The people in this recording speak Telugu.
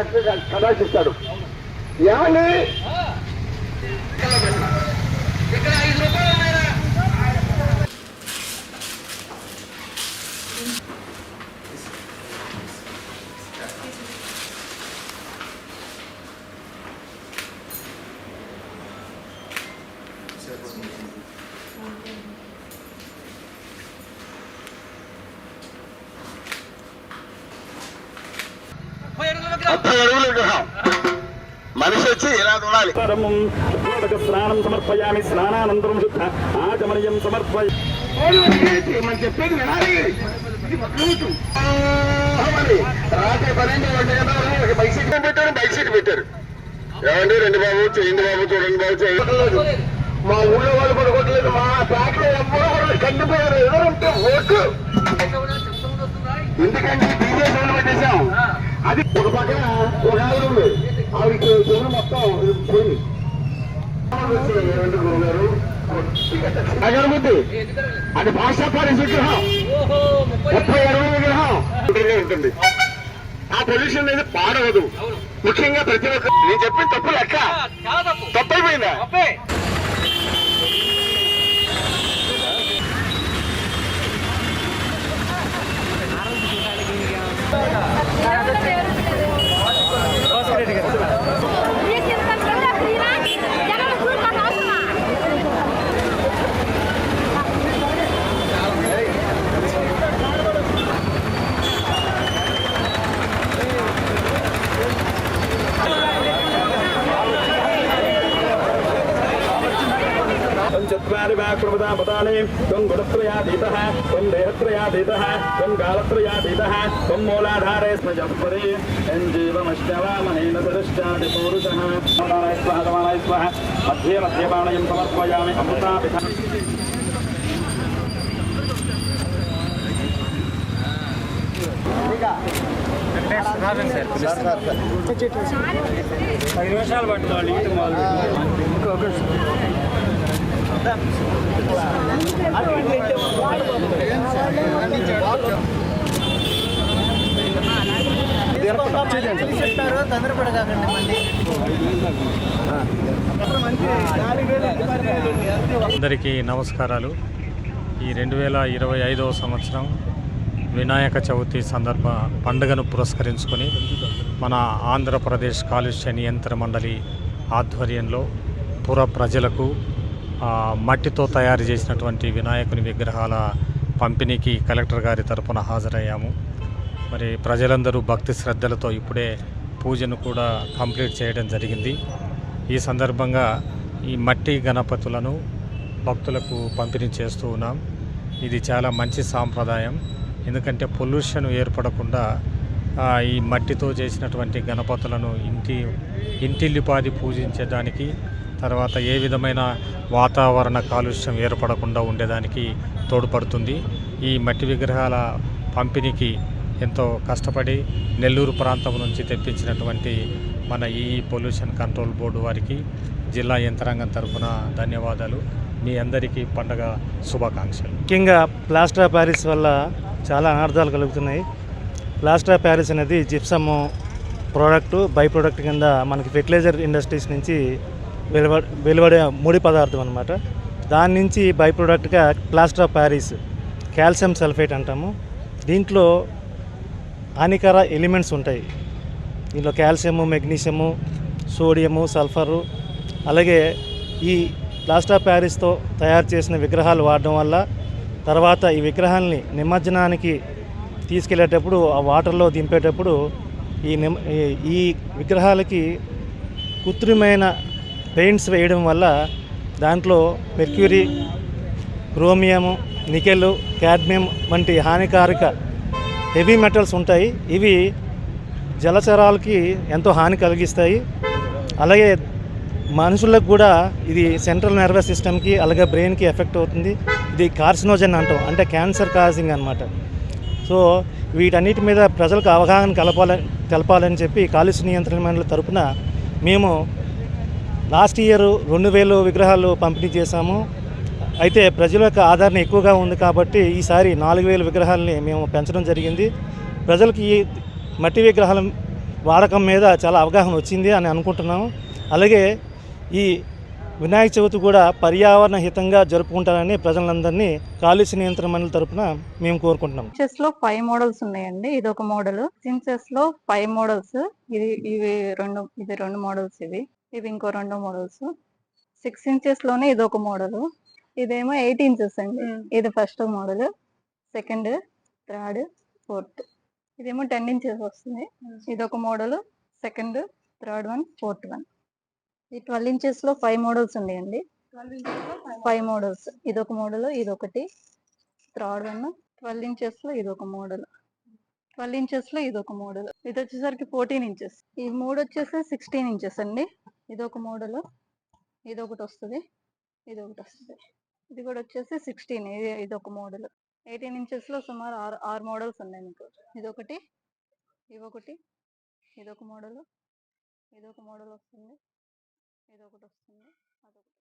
మనల్ని చక్కగా ఏమండి? ముప్పై అడుగుల విగ్రహం మనిషి వచ్చి ఇలా చూడాలి. స్నానం సమర్పయామి స్నానానంతరం శుద్ధ ఆచమనీయం సమర్పయ చెప్పేది వినాలి రాత్రి పన్నెండు గంటల బైక్ సీట్ పెట్టారు బైక్ సీట్ పెట్టారు ఏమండి రెండు బాబు చేయండి బాబు చూడండి బాబు చేయండి మా ఊళ్ళో వాళ్ళు పడుకోవట్లేదు మా ప్యాక్లో ఎవ్వరూ కూడా కందిపోయారు ఎవరంటే ఓటు చెప్తుంది వస్తుందా? ఎందుకంటే సౌండ్ పెట్టేశాం అది ఒక పక్కన ఒక ఆవిడ ఉంది. ఆవిడకి చెవులు మొత్తం పోయింది అగరబుద్ధి అది భాషా పాలిస్ విగ్రహం ముప్పై అడుగుల విగ్రహం. ఉంటుంది. ఆ పొల్యూషన్ అనేది పాడవదు. ముఖ్యంగా ప్రతి ఒక్క నేను చెప్పిన తప్పు లెక్క. చత్వారి వా కృపదా పదాని త్వం గుణత్రయాతీతః త్వం దేహత్రయాతీతः త్వం కాలత్రయాతీతः త్వం మూలాధారే స్మజపరి సంజీవమశ్చవామహేన సదశ్చాది పౌరుషः సమానాయ స్వహ సమానాయ స్వహ మధ్యే మధ్యే పాణయం అందరికీ నమస్కారాలు. ఈ రెండు వేల ఇరవై ఐదవ సంవత్సరం వినాయక చవితి సందర్భ పండుగను పురస్కరించుకొని మన ఆంధ్రప్రదేశ్ కాలుష్య నియంత్రణ మండలి ఆధ్వర్యంలో పుర ప్రజలకు మట్టితో తయారు చేసినటువంటి వినాయకుని విగ్రహాల పంపిణీకి కలెక్టర్ గారి తరపున హాజరయ్యాము. మరి ప్రజలందరూ భక్తి శ్రద్ధలతో ఇప్పుడే పూజను కూడా కంప్లీట్ చేయడం జరిగింది. ఈ సందర్భంగా ఈ మట్టి గణపతులను భక్తులకు పంపిణీ చేస్తూ ఉన్నాం. ఇది చాలా మంచి సాంప్రదాయం. ఎందుకంటే పొల్యూషన్ ఏర్పడకుండా ఈ మట్టితో చేసినటువంటి గణపతులను ఇంటి ఇంటిల్లిపాది పూజించడానికి తర్వాత ఏ విధమైన వాతావరణ కాలుష్యం ఏర్పడకుండా ఉండేదానికి తోడ్పడుతుంది. ఈ మట్టి విగ్రహాల పంపిణీకి ఎంతో కష్టపడి నెల్లూరు ప్రాంతం నుంచి తెప్పించినటువంటి మన ఈ పొల్యూషన్ కంట్రోల్ బోర్డు వారికి జిల్లా యంత్రాంగం తరఫున ధన్యవాదాలు. మీ అందరికీ పండగ శుభాకాంక్షలు. ముఖ్యంగా ప్లాస్టర్ ఆఫ్ ప్యారిస్ వల్ల చాలా అనర్థాలు కలుగుతున్నాయి. ప్లాస్టర్ ఆఫ్ ప్యారిస్ అనేది జిప్సమ్ ప్రోడక్ట్ బై ప్రోడక్ట్ కింద మనకి ఫెర్టిలైజర్ ఇండస్ట్రీస్ నుంచి వెలువ వెలువడే ముడి పదార్థం అనమాట దాని నుంచి by ప్రోడక్ట్గా plaster of Paris calcium sulphate అంటాము. దీంట్లో హానికర ఎలిమెంట్స్ ఉంటాయి. దీంట్లో కాల్షియము మెగ్నీషియము సోడియము సల్ఫరు అలాగే ఈ ప్లాస్టర్ ఆఫ్ ప్యారిస్తో తయారు చేసిన విగ్రహాలు వాడడం వల్ల తర్వాత ఈ విగ్రహాల్ని నిమజ్జనానికి తీసుకెళ్ళేటప్పుడు ఆ వాటర్లో దింపేటప్పుడు ఈ నిమ ఈ- ఈ విగ్రహాలకి కృత్రిమైన పెయింట్స్ వేయడం వల్ల దాంట్లో మెర్క్యూరీ క్రోమియము నికెల్ క్యాడ్మియం వంటి హానికారక హెవీ మెటల్స్ ఉంటాయి. ఇవి జలచరాలకి ఎంతో హాని కలిగిస్తాయి. అలాగే మనుషులకు కూడా ఇది సెంట్రల్ నర్వస్ సిస్టమ్కి అలాగే బ్రెయిన్కి ఎఫెక్ట్ అవుతుంది. ఇది కార్సినోజన్ అంటాం అంటే క్యాన్సర్ కాజింగ్ అనమాట సో వీటన్నిటి మీద ప్రజలకు అవగాహన కలపాలని తెలపాలని చెప్పి కాలుష్య నియంత్రణ మండలి తరపున మేము లాస్ట్ ఇయర్ రెండు వేలు విగ్రహాలు పంపిణీ చేశాము. అయితే ప్రజల యొక్క ఆదరణ ఎక్కువగా ఉంది కాబట్టి ఈసారి నాలుగు వేల విగ్రహాలని మేము పెంచడం జరిగింది. ప్రజలకి ఈ మట్టి విగ్రహాల వాడకం మీద చాలా అవగాహన వచ్చింది అని అనుకుంటున్నాము. అలాగే ఈ వినాయక చవితి కూడా పర్యావరణ హితంగా జరుపుకుంటారని ప్రజలందరినీ కాలుష్య నియంత్రణ మండలి తరపున మేము కోరుకుంటున్నాం. ఇంచెస్లో ఫైవ్ మోడల్స్ ఉన్నాయండి. ఇది ఒక మోడల్ ఇంచెస్లో ఫైవ్ మోడల్స్ ఇది ఇవి రెండు ఇది రెండు మోడల్స్ ఇవి. ఇవి ఇంకో రెండు మోడల్స్ సిక్స్ ఇంచెస్లోనే ఇది ఒక మోడల్ ఇదేమో ఎయిట్ ఇంచెస్ అండి. ఇది first model second third fourth ఇదేమో టెన్ ఇంచెస్ వస్తుంది. ఇది ఒక model second third one fourth one ఈ ట్వెల్వ్ ఇంచెస్లో ఫైవ్ మోడల్స్ ఉన్నాయండి. Five models. ఇది ఒక మోడల్ ఇది ఒకటి థర్డ్ వన్. ట్వెల్వ్ ఇంచెస్లో ఇది ఒక మోడల్. ట్వెల్వ్ ఇంచెస్లో ఇది ఒక మోడల్. ఇది వచ్చేసరికి ఫోర్టీన్ ఇంచెస్. ఈ మూడు వచ్చేసి సిక్స్టీన్ ఇంచెస్ అండి. ఇది ఒక మోడల్ ఇది ఒకటి వస్తుంది ఇది ఒకటి వస్తుంది. ఇది కూడా వచ్చేసి సిక్స్టీన్ ఇది ఇది ఒక మోడల్. ఎయిటీన్ ఇంచెస్లో సుమారు ఆరు ఆరు మోడల్స్ ఉన్నాయి మీకు. ఇది ఒకటి ఇది ఒకటి ఇది ఒక మోడల్ ఇది ఒక మోడల్ వస్తుంది. ఇది ఒకటి వస్తుంది అదొకటి